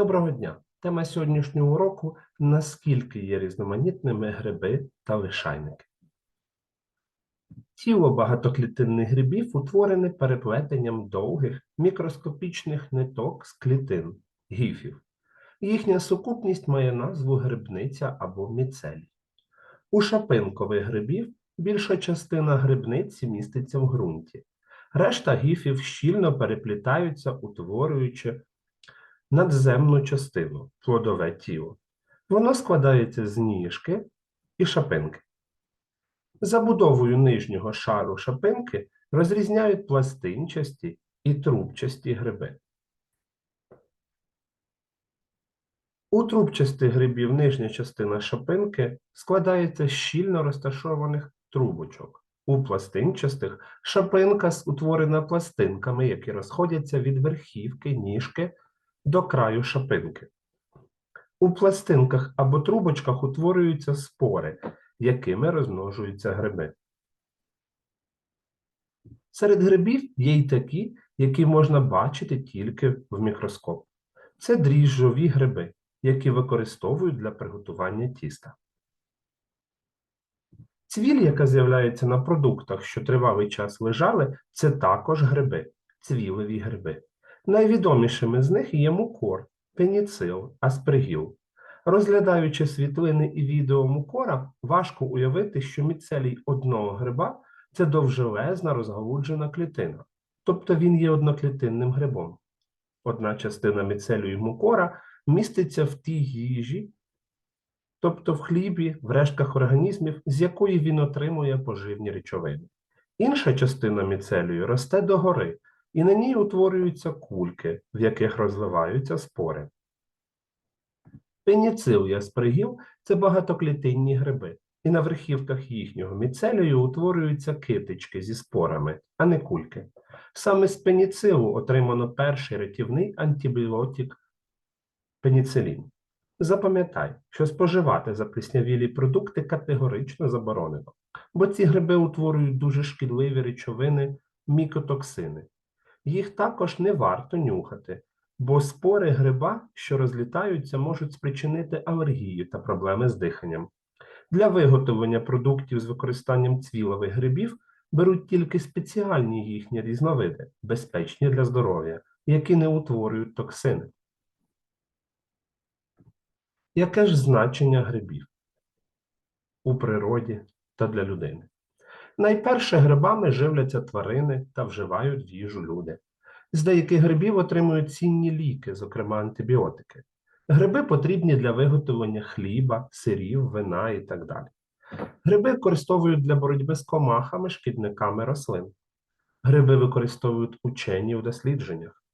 Доброго дня! Тема сьогоднішнього уроку наскільки є різноманітними гриби та лишайники. Тіло багатоклітинних грибів утворене переплетенням довгих мікроскопічних ниток з клітин гіфів. Їхня сукупність має назву грибниця або міцелій. У шапинкових грибів більша частина грибниці міститься в ґрунті. Решта гіфів щільно переплітаються, утворюючи надземну частину плодове тіло. Воно складається з ніжки і шапинки. Забудовою нижнього шару шапинки розрізняють пластинчасті і трубчасті гриби. У трубчастих грибів нижня частина шапинки складається з щільно розташованих трубочок. У пластинчастих шапинка утворена пластинками, які розходяться від верхівки ніжки до краю шапинки. У пластинках або трубочках утворюються спори, якими розмножуються гриби. Серед грибів є й такі, які можна бачити тільки в мікроскоп. Це дріжджові гриби, які використовують для приготування тіста. Цвіль, яка з'являється на продуктах, що тривалий час лежали, це також гриби, цвілеві гриби. Найвідомішими з них є мукор, пеніцил, аспригіл. Розглядаючи світлини і відео мукора, важко уявити, що міцелій одного гриба це довжелезна розгалуджена клітина, тобто він є одноклітинним грибом. Одна частина міцелію мукора міститься в тій їжі, тобто в хлібі, в рештках організмів, з якої він отримує поживні речовини. Інша частина міцелію росте догори, і на ній утворюються кульки, в яких розливаються спори. Пеніцил і аспригіл – це багатоклітинні гриби, і на верхівках їхнього міцелію утворюються китички зі спорами, а не кульки. Саме з пеніцилу отримано перший рятівний антибіотик пеніцилін. Запам'ятай, що споживати запліснявілі продукти категорично заборонено, бо ці гриби утворюють дуже шкідливі речовини мікотоксини. Їх також не варто нюхати, бо спори гриба, що розлітаються, можуть спричинити алергію та проблеми з диханням. Для виготовлення продуктів з використанням цвілових грибів беруть тільки спеціальні їхні різновиди, безпечні для здоров'я, які не утворюють токсини. Яке ж значення грибів у природі та для людини? Найперше грибами живляться тварини та вживають в їжу люди. З деяких грибів отримують цінні ліки, зокрема антибіотики. Гриби потрібні для виготовлення хліба, сирів, вина і так далі. Гриби використовують для боротьби з комахами, шкідниками рослин. Гриби використовують учені у дослідженнях.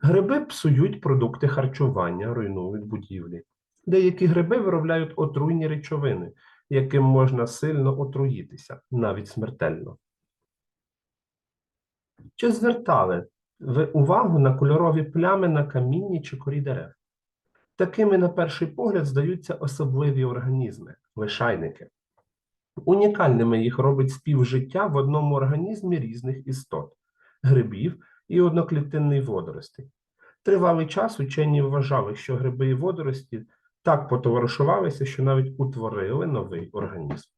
Гриби псують продукти харчування, руйнують будівлі. Деякі гриби виробляють отруйні речовини, яким можна сильно отруїтися, навіть смертельно. Чи звертали ви увагу на кольорові плями на камінні чи корі дерев? Такими, на перший погляд, здаються особливі організми лишайники. Унікальними їх робить співжиття в одному організмі різних істот грибів і одноклітинний водоростей. Тривалий час учені вважали, що гриби і водорості так потоваришувалися, що навіть утворили новий організм.